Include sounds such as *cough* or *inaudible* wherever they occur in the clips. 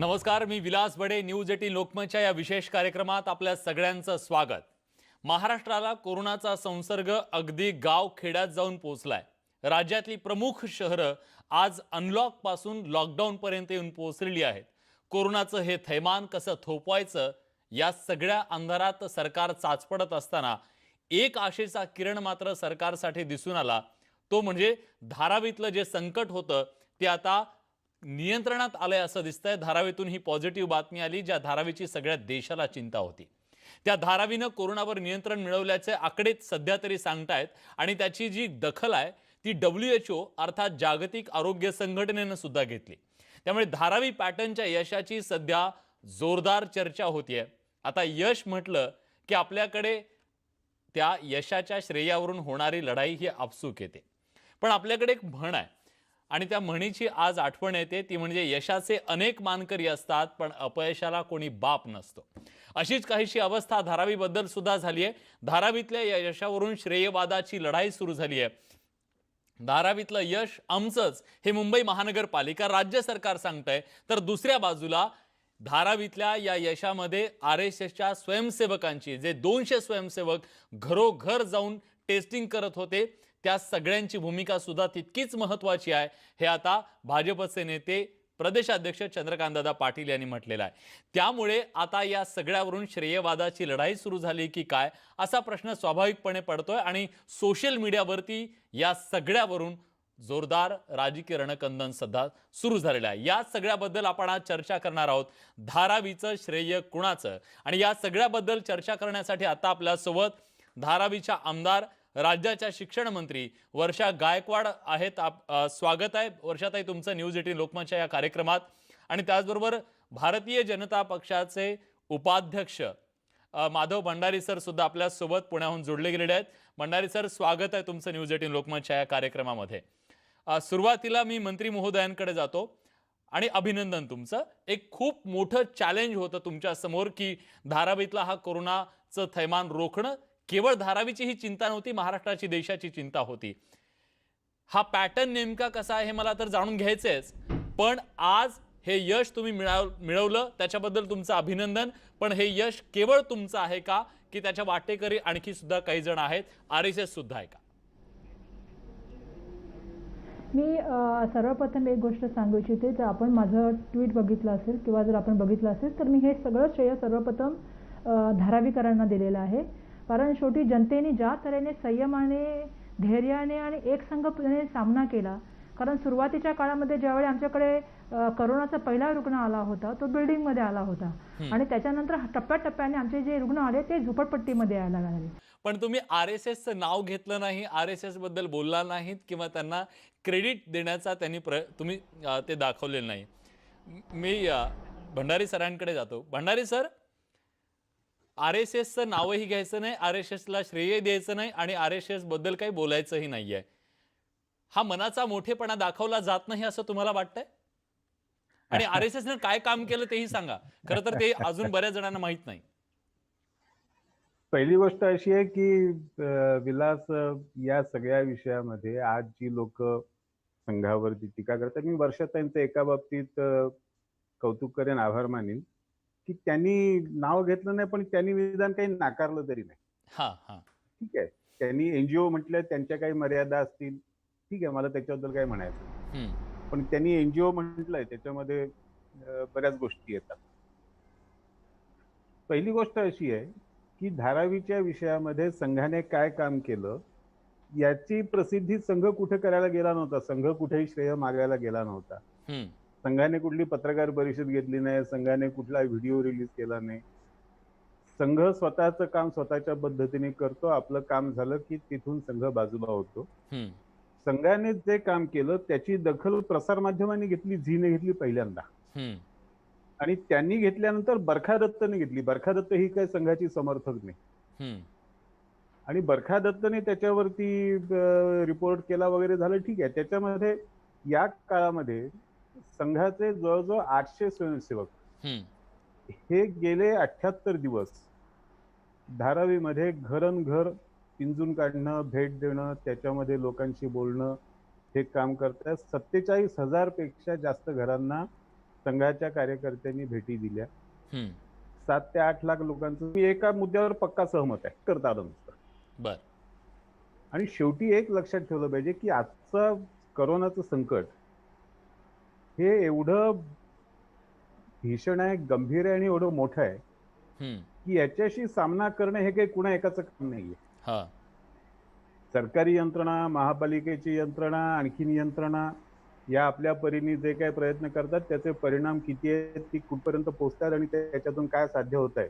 नमस्कार मी Vilas Bade news eighteen लोकमतच्या या विशेष कार्यक्रमात आपल्या सगळ्यांचं स्वागत. महाराष्ट्राला कोरोनाचा संसर्ग अगदी गाव खेड्यात जाऊन पोहोचलाय. राज्यातली प्रमुख शहरं आज अनलॉकपासून लॉकडाऊनपर्यंत येऊन पोहोचलेली आहेत. कोरोनाचं हे थैमान कसं थोपवायचं या सगळ्या अंधारात सरकार चाचपडत असताना एक आशेचा किरण मात्र सरकारसाठी दिसून आला. तो म्हणजे धारावीतलं जे संकट होतं ते आता नियंत्रणात आलंय असं दिसतंय. धारावीतून ही पॉझिटिव्ह बातमी आली ज्या धारावीची सगळ्या देशाला चिंता होती. त्या धारावीनं कोरोनावर नियंत्रण मिळवल्याचे आकडे सध्या तरी सांगतायत आणि त्याची जी दखल आहे ती डब्ल्यू एच ओ अर्थात जागतिक आरोग्य संघटनेनं सुद्धा घेतली. त्यामुळे धारावी पॅटर्नच्या यशाची सध्या जोरदार चर्चा होतीये. आता यश म्हटलं की आपल्याकडे त्या यशाच्या श्रेयावरून होणारी लढाई ही आपसूक येते. पण आपल्याकडे एक म्हण आहे. आणि त्या म्हणीची आज आठवण येते. ती म्हणजे यशाचे अनेक मानकरी असतात पण अपयशाला कोणी बाप नसतो. अशीच काहीशी अवस्था धारावीबद्दल सुद्धा झाली आहे. धारावीतल्या या यशावरून श्रेयवादाची लढाई सुरू झाली आहे. धारावीतलं यश आमचंच हे मुंबई महानगरपालिका राज्य सरकार सांगतंय. तर दुसऱ्या बाजूला धारावीतल्या या यशामध्ये आर एस एसच्या स्वयंसेवकांची जे दोनशे स्वयंसेवक घरोघर जाऊन टेस्टिंग करत होते त्या सगळ्यांची भूमिका सुद्धा तितकीच महत्वाची आहे. हे आता भाजपचे नेते प्रदेशाध्यक्ष चंद्रकांतदादा पाटील यांनी म्हटलेलं आहे. त्यामुळे आता या सगळ्यावरून श्रेयवादाची लढाई सुरू झाली की काय असा प्रश्न स्वाभाविकपणे पडतोय आणि सोशल मीडियावरती या सगळ्यावरून जोरदार राजकीय रणकंदन सध्या सुरू झालेलं आहे. या सगळ्याबद्दल आपण आज चर्चा करणार आहोत. धारावीचं श्रेय कुणाचं? आणि या सगळ्याबद्दल चर्चा करण्यासाठी आता आपल्यासोबत धारावीच्या आमदार राज्याच्या शिक्षण मंत्री वर्षा गायकवाड आहेत. आप स्वागत आहे. वर्षाताई तुमचं न्यूज एटीन लोकमतच्या या कार्यक्रमात. आणि त्याचबरोबर भारतीय जनता पक्षाचे उपाध्यक्ष माधव भंडारी सर सुद्धा आपल्यासोबत पुण्याहून जोडले गेलेले आहेत. भंडारी सर स्वागत आहे तुमचं न्यूज एटीन लोकमतच्या या कार्यक्रमामध्ये. सुरुवातीला मी मंत्री महोदयांकडे जातो. आणि अभिनंदन तुमचं. एक खूप मोठं चॅलेंज होतं तुमच्यासमोर की धारावीतला हा कोरोनाचं थैमान रोखणं केवळ धारावीची ही चिंता नव्हती महाराष्ट्राची देशाची चिंता होती. हा पॅटर्न नेमका कसा आहे हे मला तर जाणून घ्यायचंच पण आज हे यश तुम्ही मिळाव मिळवलं त्याच्याबद्दल तुमचं अभिनंदन. पण हे यश केवळ तुमचं आहे का? की त्याच्या वाटेकरी आणखी सुद्धा काही जण आहेत? आर एस एस सुद्धा आहे का? मी सर्वप्रथम एक गोष्ट सांगू इच्छिते जर आपण माझं ट्विट बघितलं असेल किंवा जर आपण बघितलं असेल तर मी हे सगळं श्रेय सर्वप्रथम धारावीकरांना दिलेलं आहे. कारण शेवटी जनतेने ज्या तऱ्हेने संयमाने धैर्याने आणि एकसंघपणे सामना केला कारण सुरुवातीच्या काळामध्ये ज्यावेळी आमच्याकडे करोनाचा पहिला रुग्ण आला होता तो बिल्डिंगमध्ये आला होता. आणि त्याच्यानंतर टप्प्याटप्प्याने आमचे जे रुग्ण आले ते झोपडपट्टीमध्ये यायला लागले. पण तुम्ही आर एस एसचं नाव घेतलं नाही आर एस एसबद्दल बोलला नाहीत किंवा त्यांना क्रेडिट देण्याचा त्यांनी प्र तुम्ही ते दाखवलेलं नाही. म- भंडारी सरांकडे जातो. भंडारी सर आर एस एसचं नावही घ्यायचं नाही आर एस एसला श्रेय द्यायचं नाही आणि आर एस एसबद्दल काही बोलायचंही नाहीये. हा मनाचा मोठेपणा दाखवला जात नाही असं तुम्हाला वाटतंय? आणि आर एस एसनं काय काम केलं तेही सांगा. खरं तर ते अजून बऱ्याच जणांना माहीत नाही. पहिली गोष्ट अशी आहे की विलास या सगळ्या विषयामध्ये आज जी लोक संघावरती टीका करतात मी वर्षाताईंचं एका बाबतीत कौतुक करेन आभार मानेन. की त्यांनी नाव घेतलं नाही पण त्यांनी विधान काही नाकारलं तरी नाही. हा हा. ठीक आहे. त्यांनी एनजीओ म्हटलं त्यांच्या काही मर्यादा असतील. ठीक आहे मला त्याच्याबद्दल काय म्हणायचं. पण त्यांनी एनजीओ म्हटलंय त्याच्यामध्ये बऱ्याच गोष्टी येतात. पहिली गोष्ट अशी आहे की धारावीच्या विषयामध्ये संघाने काय काम केलं याची प्रसिद्धी संघ कुठे करायला गेला नव्हता? संघ कुठेही श्रेय मागायला गेला नव्हता. संघाने कुठली पत्रकार परिषद घेतली नाही संघाने कुठला व्हिडिओ रिलीज केला नाही संघ स्वतःचं काम स्वतःच्या पद्धतीने करतो आपलं काम झालं की तिथून संघ बाजूला होतो. संघाने जे काम केलं त्याची दखल प्रसारमाध्यमांनी घेतली झीने घेतली पहिल्यांदा. आणि त्यांनी घेतल्यानंतर बरखा दत्तने घेतली बरखा दत्त ही काही संघाची समर्थक नाही. आणि बरखा दत्तने त्याच्यावरती रिपोर्ट केला वगैरे झालं ठीक आहे त्याच्यामध्ये या काळामध्ये संघाचे जवळजवळ आठशे स्वयंसेवक. हे गेले अठ्याहत्तर दिवस. धारावीमध्ये घरन घर पिंजून काढणं भेट देणं त्याच्यामध्ये लोकांशी बोलणं हे काम करतात सत्तेचाळीस हजारपेक्षा जास्त घरांना संघाच्या कार्यकर्त्यांनी भेटी दिल्या. सात ते आठ लाख लोकांचं. मी एका मुद्द्यावर पक्का सहमत आहे. करता आलं बर. आणि शेवटी एक लक्षात ठेवलं पाहिजे की आजचं करोनाचं संकट हे एवढं भीषण आहे गंभीर आहे आणि एवढं मोठं आहे की याच्याशी सामना करणं हे काही कुणा एकाचं काम नाहीये. हा. सरकारी यंत्रणा महापालिकेची यंत्रणा आणखीन यंत्रणा या आपल्या परीने जे काही प्रयत्न करतात त्याचे परिणाम किती आहेत ती कुठपर्यंत पोहोचतात आणि ते- त्याच्यातून काय साध्य होत आहे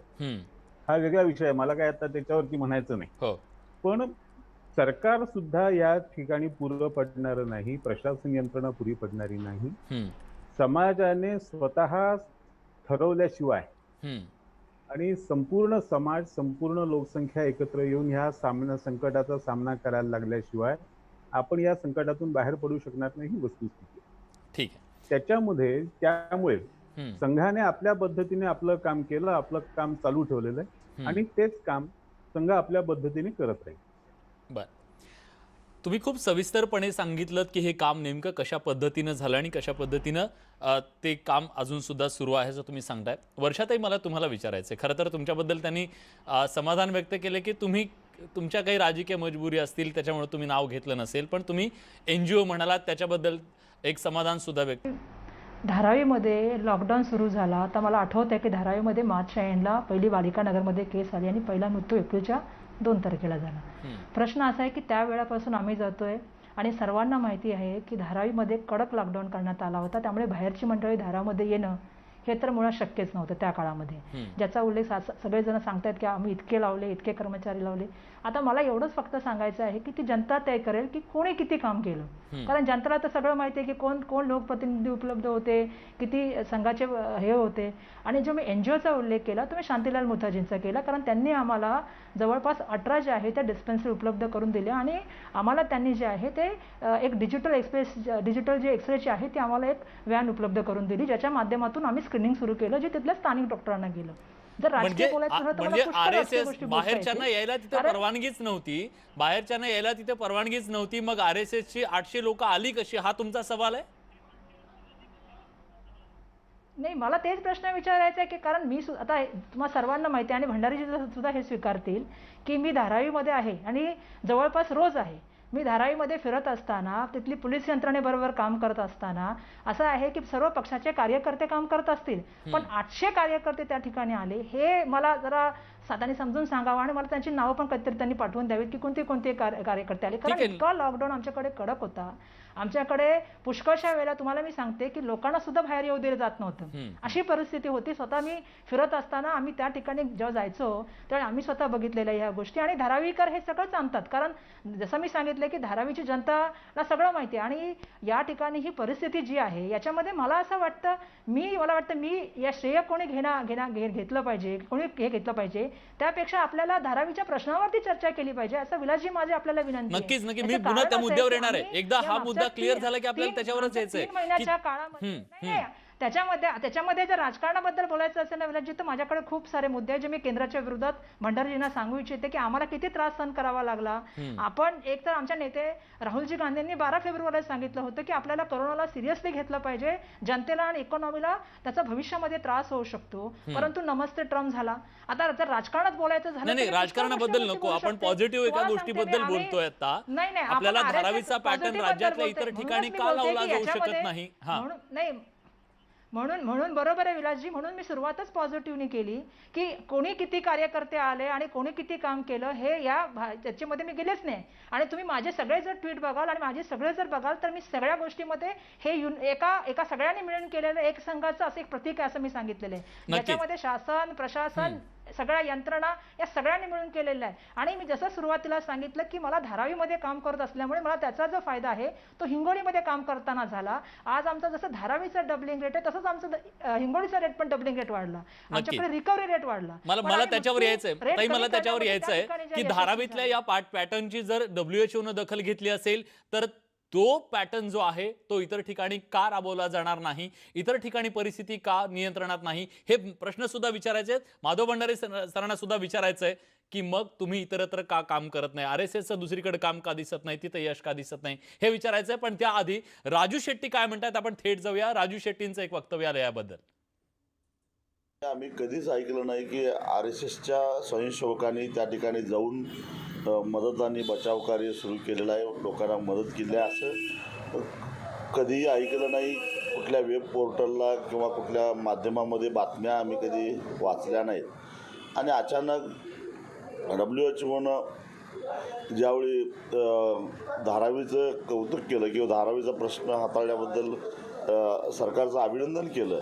हा वेगळा विषय आहे. मला काय आता त्याच्यावरती म्हणायचं नाही. हो. पण सरकार सुद्धा या ठिकाणी पुरं पडणारं नाही प्रशासन यंत्रणा पुरी पडणारी नाही. समाजाने स्वतः ठरवल्याशिवाय आणि संपूर्ण समाज संपूर्ण लोकसंख्या एकत्र येऊन ह्या सामना संकटाचा सामना करायला लागल्याशिवाय आपण या संकटातून बाहेर पडू शकणार नाही ही वस्तुस्थिती. ठीक आहे. त्याच्यामध्ये त्यामुळे संघाने आपल्या पद्धतीने आपलं काम केलं आपलं काम चालू ठेवलेलं आहे. आणि तेच काम संघ आपल्या पद्धतीने करत राहील. बर. तुम्ही खूप सविस्तरपणे सांगितलं की हे काम नेमकं कशा पद्धतीनं झालं आणि कशा पद्धतीनं ते काम अजूनसुद्धा सुरू आहे असं तुम्ही सांगताय. वर्षातही मला तुम्हाला विचारायचं आहे खरं तर तुमच्याबद्दल त्यांनी समाधान व्यक्त केले की तुम्ही तुमच्या काही राजकीय मजबुरी असतील त्याच्यामुळे तुम्ही नाव घेतलं नसेल पण तुम्ही एन जी ओ म्हणालात त्याच्याबद्दल एक समाधानसुद्धा व्यक्त धारावीमध्ये लॉकडाऊन सुरू झाला. आता मला आठवत आहे की धारावीमध्ये मार्च एंडला पहिली बालिका नगरमध्ये केस आली आणि पहिला मृत्यू एप्रिलच्या दोन तारखेला झाला प्रश्न असा आहे की त्या वेळापासून आम्ही जातोय आणि सर्वांना माहिती आहे की धारावीमध्ये कडक लॉकडाऊन करण्यात आला होता. त्यामुळे बाहेरची मंडळी धारामध्ये येणं हे तर मुळात शक्यच नव्हतं त्या काळामध्ये. ज्याचा उल्लेख सगळेजण सांगतायत की आम्ही इतके लावले इतके कर्मचारी लावले. आता मला एवढंच फक्त सांगायचं आहे की ती जनता तय करेल की कोणी किती काम केलं. कारण जनतेला तर सगळं माहिती आहे की कोण कोण लोकप्रतिनिधी उपलब्ध होते किती संघाचे हे होते. आणि जो मी एन जी ओचा उल्लेख केला तो मी शांतीलाल मुखर्जींचा केला कारण त्यांनी आम्हाला जवळपास अठरा जे आहे त्या डिस्पेन्सरी उपलब्ध करून दिल्या आणि आम्हाला त्यांनी जे आहे ते एक डिजिटल एक्सप्रेस डिजिटल जे एक्सरेची आहे ती आम्हाला एक व्हॅन उपलब्ध करून दिली ज्याच्या माध्यमातून आम्ही स्क्रीनिंग सुरू केलं जे तिथल्या स्थानिक डॉक्टरांना गेलं. जर म्हणजे म्हणजे आर एस एस बाहेरच्यांना. यायला तिथे परवानगीच नव्हती. बाहेरच्यांना यायला तिथे परवानगीच नव्हती. मग आर एस एसची आठशे लोक आली कशी? हा तुमचा सवाल आहे? नाही मला तेच प्रश्न विचारायचा आहे की कारण मी सु- आता हे- तुम्हा सर्वांना माहिती आहे आणि भंडारीजी सुद्धा हे स्वीकारतील की मी धारावीमध्ये आहे आणि जवळपास रोज आहे. मी धारावीमध्ये फिरत असताना तिथली पोलीस यंत्रणेबरोबर काम करत असताना असं आहे की सर्व पक्षाचे कार्यकर्ते काम करत असतील. पण आठशे कार्यकर्ते त्या ठिकाणी आले हे मला जरा साधाने समजून सांगावं आणि मला त्यांची नावं पण कधीतरी त्यांनी पाठवून द्यावीत की कोणते कोणते कार्य- कार्यकर्ते आले. कारण. इतका लॉकडाऊन आमच्याकडे कडक होता. आमच्याकडे पुष्कळशा वेळेला तुम्हाला मी सांगते की लोकांना सुद्धा बाहेर येऊ दिलं जात नव्हतं. अशी परिस्थिती होती. स्वतः मी फिरत असताना आम्ही त्या ठिकाणी जेव्हा जायचो तेव्हा आम्ही स्वतः बघितलेल्या ह्या गोष्टी. आणि धारावीकर हे सगळं सांगतात कारण जसं मी सांगितलं की धारावीची जनताला सगळं माहिती आहे. आणि या ठिकाणी ही परिस्थिती जी आहे याच्यामध्ये मला असं वाटतं मी मला वाटतं मी या श्रेय कोणी घेणं घेणं घे घेतलं पाहिजे कोणी हे घेतलं पाहिजे त्यापेक्षा आपल्याला धारावीच्या प्रश्नावरती चर्चा केली पाहिजे असं विलासजी माझी आपल्याला विनंती. नक्कीच नक्की. मी पुन्हा त्या मुद्द्यावर येणार आहे. एकदा हा मुद्दा क्लिअर झाला की आपल्याला त्याच्यावरच यायचंय तीन महिन्याच्या काळामध्ये. त्याच्यामध्ये त्याच्यामध्ये जर राजकारणाबद्दल बोलायचं असेल ना विलासजी तर माझ्याकडे खूप सारे मुद्दे आहेत जे मी केंद्राच्या विरोधात भंडारीजींना सांगू इच्छिते की आम्हाला किती त्रास सहन करावा लागला. आपण एक तर आमच्या नेते राहुलजी गांधींनी बारा फेब्रुवारीला सांगितलं होतं की आपल्याला कोरोनाला सिरियसली घेतलं पाहिजे. जनतेला आणि इकॉनॉमीला त्याचा भविष्यामध्ये त्रास होऊ शकतो. परंतु नमस्ते ट्रम्प झाला. आता जर राजकारणात बोलायचं झालं राजकारणाबद्दल नको. आपण. पॉझिटिव्ह एका गोष्टीबद्दल बोलतोय आता. नाही नाही आपल्याला धारावीचा पॅटर्न राज्यातल्या इतर. ठिकाणी का लावला जाऊ शकत नाही? म्हणून नाही म्हणून म्हणून बरोबर आहे विलासजी म्हणून मी सुरुवातच पॉझिटिव्हनी केली की कोणी किती कार्यकर्ते आले आणि कोणी किती काम केलं हे या भा- त्याच्यामध्ये मी गेलेच नाही. आणि तुम्ही माझे सगळे जर ट्विट बघाल आणि माझे सगळे जर बघाल तर मी सगळ्या गोष्टीमध्ये हे युन- एका एका सगळ्यांनी मिळून केलेलं एक संघाचं असं एक प्रतीक आहे असं मी सांगितलेलं आहे. नक्कीच. ज्याच्यामध्ये शासन प्रशासन सगळ्या यंत्रणा या सगळ्यांनी मिळून केलेलं आहे आणि मी जसं सुरुवातीला सांगितलं की मला धारावीमध्ये काम करत असल्यामुळे मला त्याचा जो फायदा आहे तो हिंगोलीमध्ये काम करताना झाला. आज आमचं जसं धारावीचा डबलिंग रेट आहे तसंच आमचं हिंगोलीचा रेट पण डबलिंग रेट वाढला. आमच्याकडे रिकव्हरी रेट वाढला. मला मला त्याच्यावर यायचंय. मला त्याच्यावर यायचंय ठिकाणी ज्या की धारावीतल्या. या पॅट पॅटर्नची जर डब्ल्यूएचओ न दखल घेतली असेल तर तो पॅटर्न जो आहे तो इतर ठिकाणी का राबवला जाणार नाही इतर ठिकाणी परिस्थिती का नियंत्रणात नाही हे प्रश्न सुद्धा विचारायचे आहेत. माधव भंडारे सरांना सुद्धा विचारायचं आहे की मग तुम्ही इतरत्र का काम करत नाही? आर एस एसचं दुसरीकडे काम का दिसत नाही? तिथं यश का दिसत नाही? हे विचारायचं आहे. पण त्याआधी राजू शेट्टी काय म्हणतात आपण थेट जाऊया. राजू शेट्टींचं एक वक्तव्य आलं याबद्दल. आम्ही कधीच ऐकलं नाही की आर एस एसच्या स्वयंसेवकांनी त्या ठिकाणी जाऊन मदत आणि बचाव कार्य सुरू केलेलं आहे. लोकांना मदत केली आहे असं कधीही ऐकलं नाही. कुठल्या वेब पोर्टलला किंवा कुठल्या माध्यमामध्ये बातम्या आम्ही कधी वाचल्या नाहीत. आणि अचानक डब्ल्यू एच ओनं ज्यावेळी धारावीचं कौतुक केलं किंवा धारावीचा प्रश्न हाताळल्याबद्दल सरकारचं अभिनंदन केलं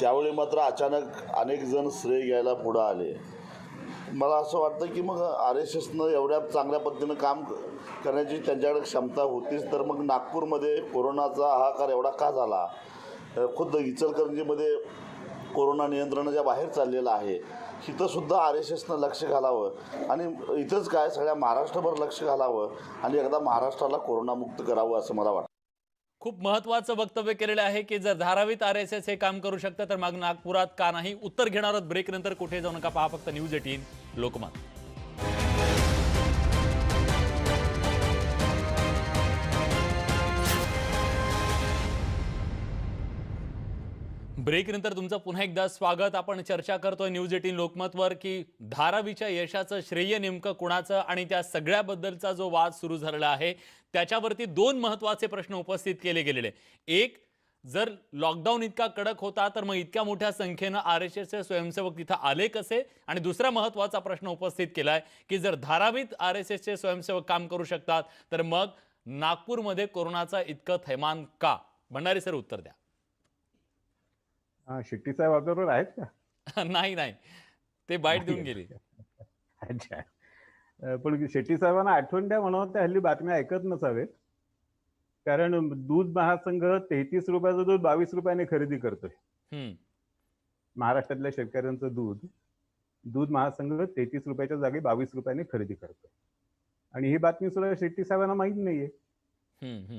त्यावेळी मात्र अचानक अनेक जण श्रेय घ्यायला पुढं आले. मला असं वाटतं की मग आर एस एसनं एवढ्या चांगल्या पद्धतीनं काम करण्याची त्यांच्याकडे क्षमता होतीच तर मग नागपूरमध्ये कोरोनाचा हाहाकार एवढा का झाला? खुद्द इचलकरंजीमध्ये कोरोना नियंत्रणाच्या बाहेर चाललेला आहे. तिथंसुद्धा आर एस एसनं लक्ष घालावं आणि इथंच काय सगळ्या महाराष्ट्रभर लक्ष घालावं आणि एकदा महाराष्ट्राला कोरोनामुक्त करावं असं मला वाटतं. खूप महत्वाचं वक्तव्य केलेलं आहे की जर धारावीत आर एस एस हे काम करू शकतं तर मग नागपुरात का नाही? उत्तर घेणार ब्रेक नंतर. कुठे जाऊ नका पहा फक्त न्यूज एटीन लोकमत. ब्रेक नंतर तुमचं पुन्हा एकदा स्वागत. आपण चर्चा करतोय न्यूज एटीन लोकमतवर की धारावीच्या यशाचं श्रेय नेमकं कुणाचं आणि त्या सगळ्याबद्दलचा जो वाद सुरू झालेला आहे त्याच्यावरती दोन महत्त्वाचे प्रश्न उपस्थित केले गेलेले. एक जर लॉकडाऊन इतका कडक होता तर मग इतक्या मोठ्या संख्येनं आर एस एसचे स्वयंसेवक तिथं आले कसे? आणि दुसरा महत्त्वाचा प्रश्न उपस्थित केलाय की जर धारावीत आर एस एसचे स्वयंसेवक काम करू शकतात तर मग नागपूरमध्ये कोरोनाचा इतकं थैमान का? भंडारी सर उत्तर द्या. हा, शेट्टी साहेब आपल्याबरोबर आहेत का? *laughs* नाही नाही. ते बाईट देऊन. गेली. अच्छा. पण शेट्टी साहेबांना आठवण द्या म्हणावं त्या हल्ली बातम्या ऐकत नसावेत. कारण दूध महासंघ तेहतीस रुपयाचं दूध बावीस रुपयाने खरेदी करतोय. महाराष्ट्रातल्या शेतकऱ्यांचं दूध दूध महासंघ तेहतीस रुपयाच्या जागी बावीस रुपयाने खरेदी करतोय. आणि ही बातमी सुद्धा शेट्टी साहेबांना माहीत नाहीये.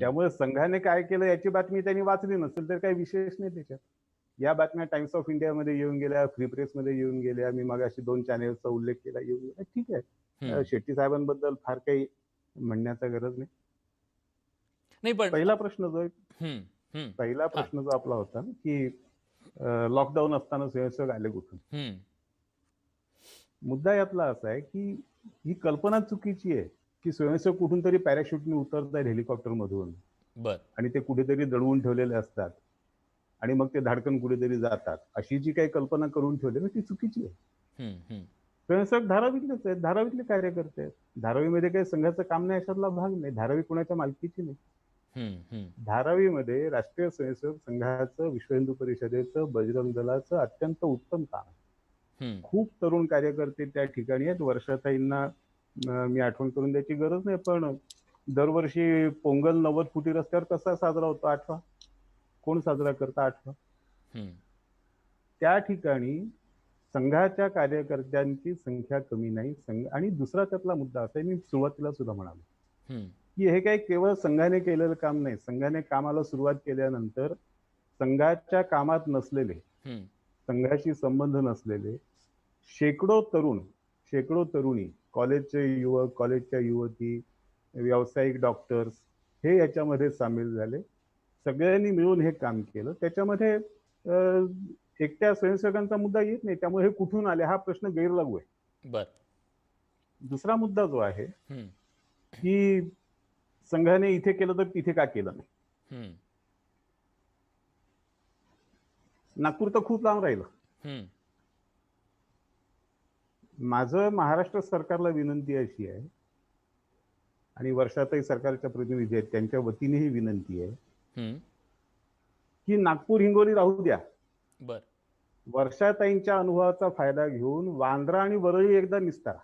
त्यामुळे संघाने काय केलं याची बातमी त्यांनी वाचली नसेल तर काही विशेष नाही त्याच्यात. या बातम्या टाइम्स ऑफ इंडियामध्ये येऊन गेल्या फ्री प्रेसमध्ये येऊन गेल्या मी मग अशी दोन चॅनेलचा उल्लेख केला येऊन गेला. ठीक आहे. शेट्टी साहेबांबद्दल फार काही म्हणण्याचा गरज नाही. नाही पण पहिला प्रश्न जो आहे पहिला प्रश्न जो आपला होता ना की लॉकडाऊन असताना स्वयंसेवक आले कुठून? मुद्दा यातला असा आहे की ही कल्पना चुकीची आहे की स्वयंसेवक कुठून तरी पॅराशूटने उतरतात हेलिकॉप्टर मधून. बर. आणि ते कुठेतरी दडवून ठेवलेले असतात. आणि मग ते धाडकन कुठेतरी जातात. अशी जी काही कल्पना करून ठेवली ना ती चुकीची आहे. स्वयंसेवक धारावीतलेच आहेत. धारावीतले कार्यकर्ते आहेत. धारावीमध्ये काही संघाचं काम नाही अशातला भाग नाही. धारावी कोणाच्या मालकीची नाही. धारावीमध्ये राष्ट्रीय स्वयंसेवक संघाचं विश्व हिंदू परिषदेचं बजरंग दलाचं अत्यंत उत्तम काम. खूप तरुण कार्यकर्ते त्या ठिकाणी आहेत. वर्षाताईंना मी आठवण करून द्यायची गरज नाही पण दरवर्षी पोंगल नव्वद फुटी रस्त्यावर कसा साजरा होतो आठवा? कोण साजरा करता आठवा? त्या ठिकाणी संघाच्या कार्यकर्त्यांची संख्या कमी नाही. संघ आणि दुसरा त्यातला मुद्दा असा आहे मी सुरुवातीला सुद्धा म्हणालो. की हे काही केवळ संघाने केलेलं काम नाही. संघाने कामाला सुरुवात केल्यानंतर संघाच्या कामात नसलेले संघाशी संबंध नसलेले शेकडो तरुण शेकडो तरुणी कॉलेजचे युवक कॉलेजच्या युवती व्यावसायिक डॉक्टर्स हे याच्यामध्ये सामील झाले. सगळ्यांनी मिळून हे काम केलं. त्याच्यामध्ये एकट्या स्वयंसेवकांचा मुद्दा येत नाही. त्यामुळे हे कुठून आले? हा प्रश्न गैरलागू आहे. बर. दुसरा मुद्दा जो आहे की संघाने इथे केलं तर तिथे का केलं नाही? नागपूर तर खूप लांब राहिलं. माझं महाराष्ट्र सरकारला विनंती अशी आहे आणि वर्षातही सरकारच्या प्रतिनिधी आहेत त्यांच्या वतीनेही विनंती आहे की नागपूर हिंगोली राहू द्या. बर. वर्षाताईंच्या अनुभवाचा फायदा घेऊन वांद्रा आणि वरळी एकदा निस्तारा.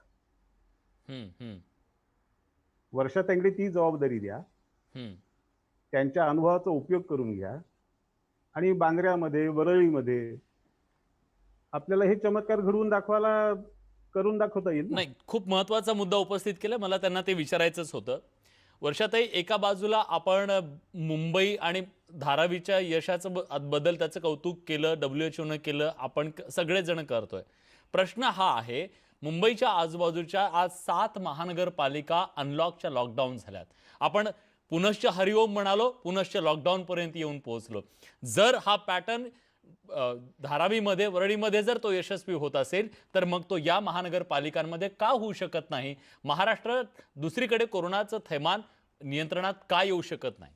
हम्म, वर्षाताईंकडे ती जबाबदारी द्या. त्यांच्या अनुभवाचा उपयोग करून घ्या. आणि बांद्र्यामध्ये वरळीमध्ये आपल्याला हे चमत्कार घडवून दाखवायला करून दाखवता येईल? नाही खूप महत्त्वाचा मुद्दा उपस्थित केला. मला त्यांना ते विचारायचंच होतं. वर्षातही एका बाजूला आपण मुंबई आणि धारावीच्या यशाचं ब- बद्दल त्याचं कौतुक केलं डब्ल्यू एच ओनं केलं आपण सगळेजण करतोय. प्रश्न हा आहे मुंबईच्या आजूबाजूच्या आज सात महानगरपालिका अनलॉकच्या लॉकडाऊन झाल्यात. आपण पुनश्च हरिओम म्हणालो पुनश्च लॉकडाऊनपर्यंत येऊन पोहोचलो. जर हा पॅटर्न धारावीमध्ये वरळीमध्ये जर तो यशस्वी होत असेल तर मग तो या महानगरपालिकांमध्ये का होऊ शकत नाही? महाराष्ट्र दुसरीकडे कोरोनाचं थैमान नियंत्रणात का येऊ शकत नाही?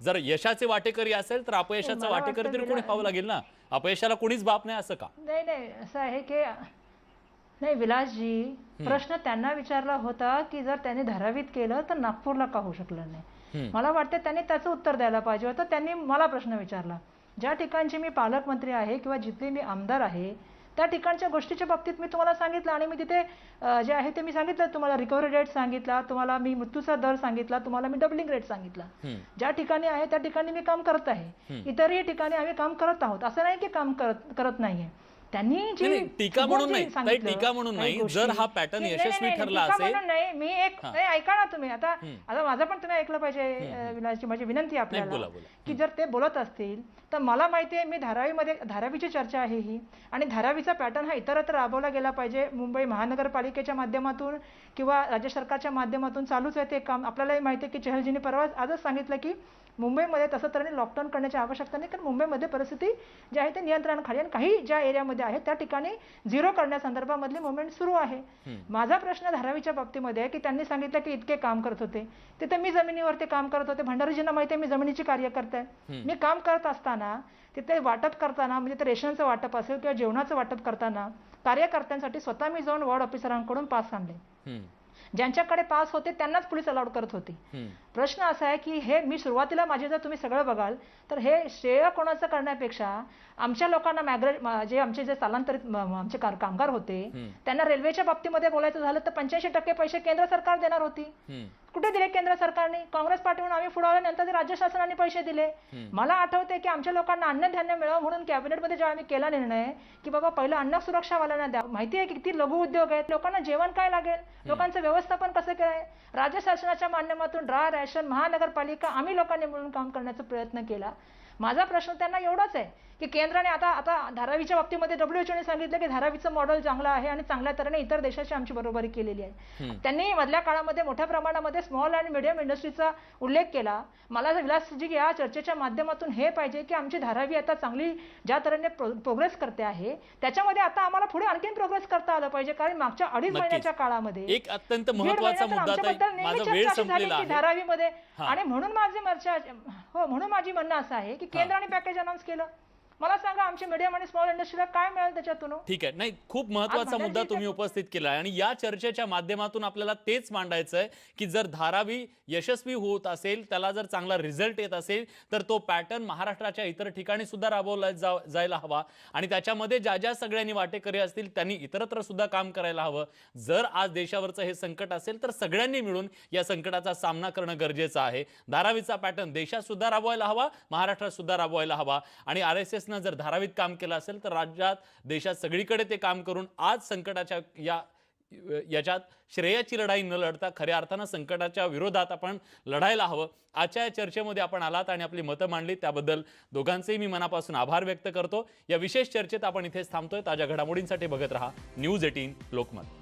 जर यशाचे वाटेकरी असेल तर अपयशाचा वाटेकरी तरी कोणी व्हावं लागेल ना? अपयशाला कोणीच बाप नाही असं का? नाही नाही असं आहे की नाही विलासजी प्रश्न त्यांना विचारला होता की जर त्यांनी धारावीत केलं तर नागपूरला का होऊ शकलं नाही. मला वाटतं त्यांनी त्याचं उत्तर द्यायला पाहिजे होतं. त्यांनी मला प्रश्न विचारला ज्या ठिकाणची मी पालकमंत्री आहे किंवा जिथली मी आमदार आहे त्या ठिकाणच्या गोष्टीच्या बाबतीत मी तुम्हाला सांगितलं आणि मी तिथे जे आहे ते मी सांगितलं. तुम्हाला रिकव्हरी रेट सांगितला तुम्हाला मी मृत्यूचा दर सांगितला तुम्हाला मी डबलिंग रेट सांगितला. ज्या ठिकाणी आहे त्या ठिकाणी मी काम करत आहे. इतरही ठिकाणी आम्ही काम करत आहोत. असं नाही की काम करत करत नाहीये. त्यांनी जी टीका म्हणून नाही. टीका म्हणून नाही. जर. हा नाही, यशस्वी ठरला असेल- नाही. मी एक ऐका ना तुम्ही. आता आता माझं पण तुम्ही ऐकलं पाहिजे अं, विलासजी माझी विनंती आपल्याला. की जर ते बोलत असतील तर मला माहिती आहे मी धारावीमध्ये धारावीची चर्चा आहे ही. आणि धारावीचा पॅटर्न हा इतरत्र राबवला गेला पाहिजे. मुंबई महानगरपालिकेच्या माध्यमातून किंवा राज्य सरकारच्या माध्यमातून चालूच आहे ते काम. आपल्यालाही माहिती आहे की चहलजींनी परवा आजच सांगितलं की मुंबईमध्ये तसं तऱ्हेने लॉकडाऊन करण्याची आवश्यकता नाही कारण मुंबईमध्ये परिस्थिती जी आहे ते नियंत्रणाखाली आणि काही ज्या एरियामध्ये आहे त्या ठिकाणी झिरो करण्यासंदर्भामधली मुवमेंट सुरू आहे. माझा प्रश्न धारावीच्या बाबतीमध्ये की त्यांनी सांगितलं की इतके काम करत होते. तिथे मी जमिनीवरती काम करत होते. भंडारीजींना माहिती आहे मी जमिनीची कार्य करते मी काम करत असताना तिथे वाटप करताना म्हणजे ते रेशनचं वाटप असेल किंवा जेवणाचं वाटप करताना कार्यकर्त्यांसाठी स्वतः मी जाऊन वॉर्ड ऑफिसरांकडून पास आणले. ज्यांच्याकडे पास होते त्यांनाच पोलीस अलाउड करत होते. प्रश्न असा आहे की हे मी सुरुवातीला माझे जर तुम्ही सगळं बघाल तर हे श्रेय कोणाचं करण्यापेक्षा आमच्या लोकांना मॅग्रे म- जे आमचे जे स्थलांतरित आमचे कार- कामगार होते त्यांना रेल्वेच्या बाबतीमध्ये बोलायचं झालं तर पंच्याऐंशी टक्के पैसे केंद्र सरकार देणार होती. कुठे दिले केंद्र सरकारने? काँग्रेस पार्टीहून आम्ही ते राज्य शासनाने पैसे दिले. मला आठवते की आमच्या लोकांना अन्नधान्य मिळावं म्हणून कॅबिनेटमध्ये जेव्हा आम्ही केला निर्णय की बाबा पहिलं अन्न सुरक्षावाल्यांना द्या. माहिती आहे की किती लघु उद्योग आहेत. लोकांना जेवण काय लागेल? लोकांचं व्यवस्थापन कसं काय राज्य शासनाच्या माध्यमातून ड्राय रॅशन महानगरपालिका आम्ही लोकांनी मिळून काम करण्याचा प्रयत्न केला. माझा प्रश्न त्यांना एवढाच आहे की केंद्राने आता आता धारावीच्या बाबतीमध्ये डब्ल्यूएचओने सांगितलं की धारावीचं मॉडेल चांगलं आहे आणि चांगल्या तऱ्हेने इतर देशाची आमची बरोबरी केलेली आहे. त्यांनी मधल्या काळामध्ये मोठ्या प्रमाणामध्ये स्मॉल अँड मिडियम इंडस्ट्रीचा उल्लेख केला. मला विलासजी या चर्चेच्या माध्यमातून हे पाहिजे की आमची धारावी आता चांगली ज्या तऱ्हेने प्रोग्रेस करते आहे त्याच्यामध्ये आता आम्हाला पुढे आणखीन प्रोग्रेस करता आलं पाहिजे कारण मागच्या अडीच. महिन्याच्या काळामध्ये एक अत्यंत महत्त्वाचा मुद्दा नेहमी चर्चा झाली की धारावीमध्ये. आणि म्हणून माझी हो म्हणून माझी म्हणणं असं आहे की केंद्राने पॅकेज अनाऊन्स केलं? मला सांगा आमच्या मिडियम आणि स्मॉल इंडस्ट्रीला काय मिळेल त्याच्यातून? ठीक आहे. नाही खूप महत्त्वाचा मुद्दा तुम्ही उपस्थित केला आहे. आणि या चर्चेच्या माध्यमातून आपल्याला तेच मांडायचं आहे की जर धारावी यशस्वी होत असेल त्याला जर चांगला रिझल्ट येत असेल तर तो पॅटर्न महाराष्ट्राच्या इतर ठिकाणी सुद्धा राबवला जा जायला हवा. आणि त्याच्यामध्ये ज्या ज्या सगळ्यांनी वाटेकरी असतील त्यांनी इतरत्र सुद्धा काम करायला हवं. जर आज देशावरचं हे संकट असेल तर सगळ्यांनी मिळून या संकटाचा सामना करणं गरजेचं आहे. धारावीचा पॅटर्न देशात सुद्धा राबवायला हवा महाराष्ट्रात सुद्धा राबवायला हवा. आणि आर एस एसनं जर धारावीत काम केलं असेल तर राज्यात देशात सगळीकडे ते काम करून आज संकटाच्या या याच्यात श्रेयाची लढाई न लढता खऱ्या अर्थानं संकटाच्या विरोधात आपण लढायला हवं. आजच्या या चर्चेमध्ये आपण आलात आणि आपली मतं मांडली. त्याबद्दल दोघांचेही मी मनापासून आभार व्यक्त करतो. या विशेष चर्चेत आपण इथेच थांबतोय. ताज्या घडामोडींसाठी बघत रहा न्यूज एटीन लोकमत.